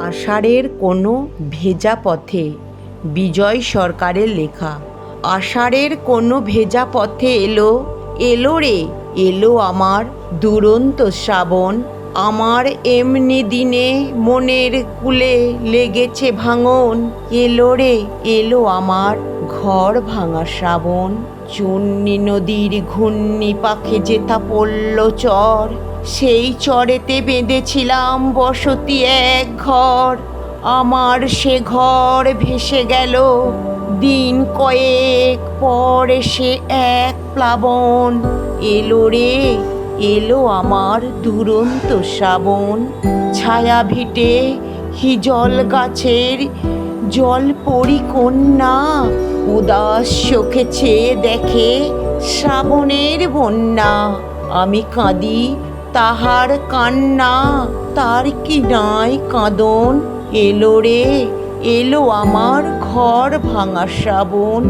আষাঢ়ের কোনো ভেজা পথে, বিজয় সরকারের লেখা। আষাঢ়ের কোনো ভেজা পথে এলো এলো রে, এলো আমার দুরন্ত শ্রাবণ। আমার এমনি দিনে মনের কুলে লেগেছে ভাঙন। এলো রে, এলো আমার ঘর ভাঙা শ্রাবণ। চুন্নি নদীর ঘূর্ণি পাখে যেথা পড়ল চর। সেই চরেতে বেঁধেছিলাম বসতি এক ঘর। আমার সে ঘর ভেসে গেল। দিন কয়েক পর সে এক প্লাবন। এলো রে, এলো আমার দুরন্ত শ্রাবণ। ছায়া ভিটে হিজল গাছের জল কন্যা। উদাস চোখে চেয়ে দেখে শ্রাবণের বন্যা। আমি কাঁদি তাহার কান্না, তার কি নাই কাঁদন। এলো রে, এলো আমার ঘর ভাঙা শ্রাবণ।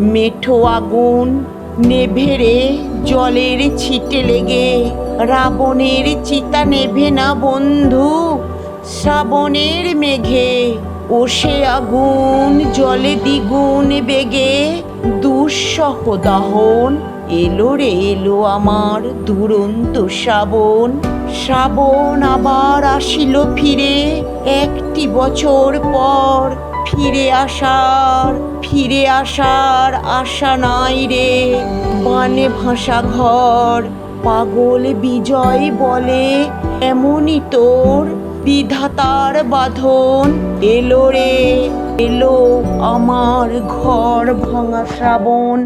মেঠো আগুন, নেভে রে, জলের ছিটে লেগে। রাবণের চিতা নেভে না বন্ধু, শ্রাবণের মেঘে। ওষে আগুন, জলে দ্বিগুণ বেগে। দুঃসহ দাহন এলো রে এলো আমার দুরন্ত শ্রাবণ। শ্রাবণ আবার আসিল ফিরে, একটি বছর পর ফিরে আসার ফিরে আসার আশা নাই রে। বানে ভাষা ঘর, পাগল বিজয় বলে এমনই তোর, বিধাতার বাঁধন। এলো রে এলো আমার ঘর ভাঙা শ্রাবণ।